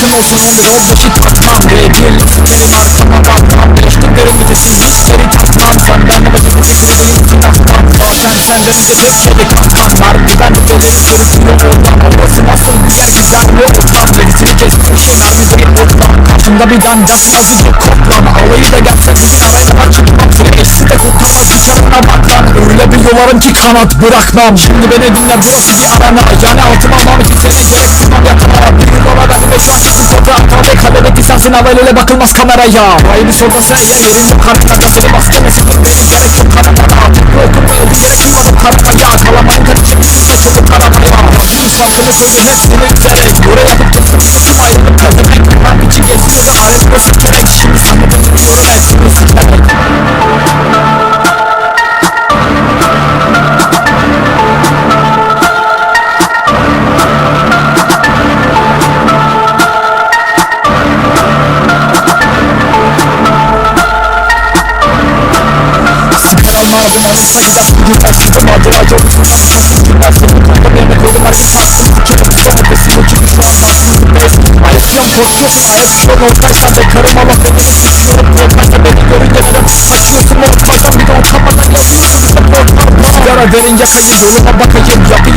Tamamdır o beşi takmam Reydirli sikerim arkama bakmam Geçtim derin ötesi hiç geri takmam Senden de bir fikri değil sınavmam O sen senden önce tek kedi kalkmam Harbi ben de bedeni sürüklüyor olmam Orası nasıl bir yer? Güzel mi ortam Gerisini kestim şey mermi değil ortam Karşımda bir dandan azıcık koklam Alayı da gelse bugün arayla çıkmam Bir yolarım ki kanat bırakmam. Şimdi beni dinle burası bir arana Yani altıma mamı seni gerek duymam yakına Bir yola ben ve şu an kesin toprağa Tabi kaledeki sensin havaliyle bakılmaz kameraya. Hayırlı soldası eğer yerin yok kartlarda Seni baskeme sıfır benim gerek yok karamana Tıklı okunmuyor bir gerek duymadım karamaya Kalamayın karışık üstüne çabuk Şimdi salgını koydum hepsini üzerek Buraya yapıp Sigara derin yakayım yoluma bakayım. Yapayım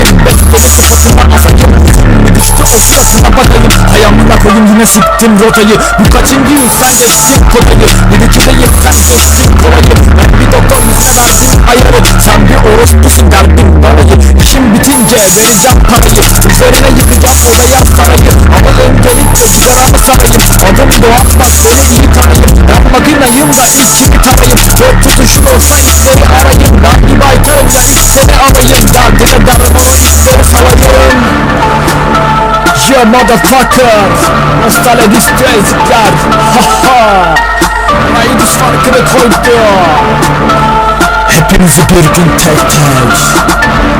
Suratına bakayım Ayağımına koyayım yine siktim rotayı. Bu kaçıncı sen geçtin kotayı. Bir iki değil sen geçtin kolayı Ben bir doktor verdim ayarı Sen bir orospusun derdin parayı İşim bitince vereceğim parayı. Üzerine yıkacağım odaya sarayı. Ama öncelikle güzel ama sarayım. Adım Doğan bak beni iyi tanıyın Ben makinayım da içimi tarayım Dört tutuşun olsa işleri arayın Ben bir da işleri alayım Derdine Yeah motherfucker. Nostalji distrezikler Haha Neydi şarkını koydu Hepinizi bir gün tek tek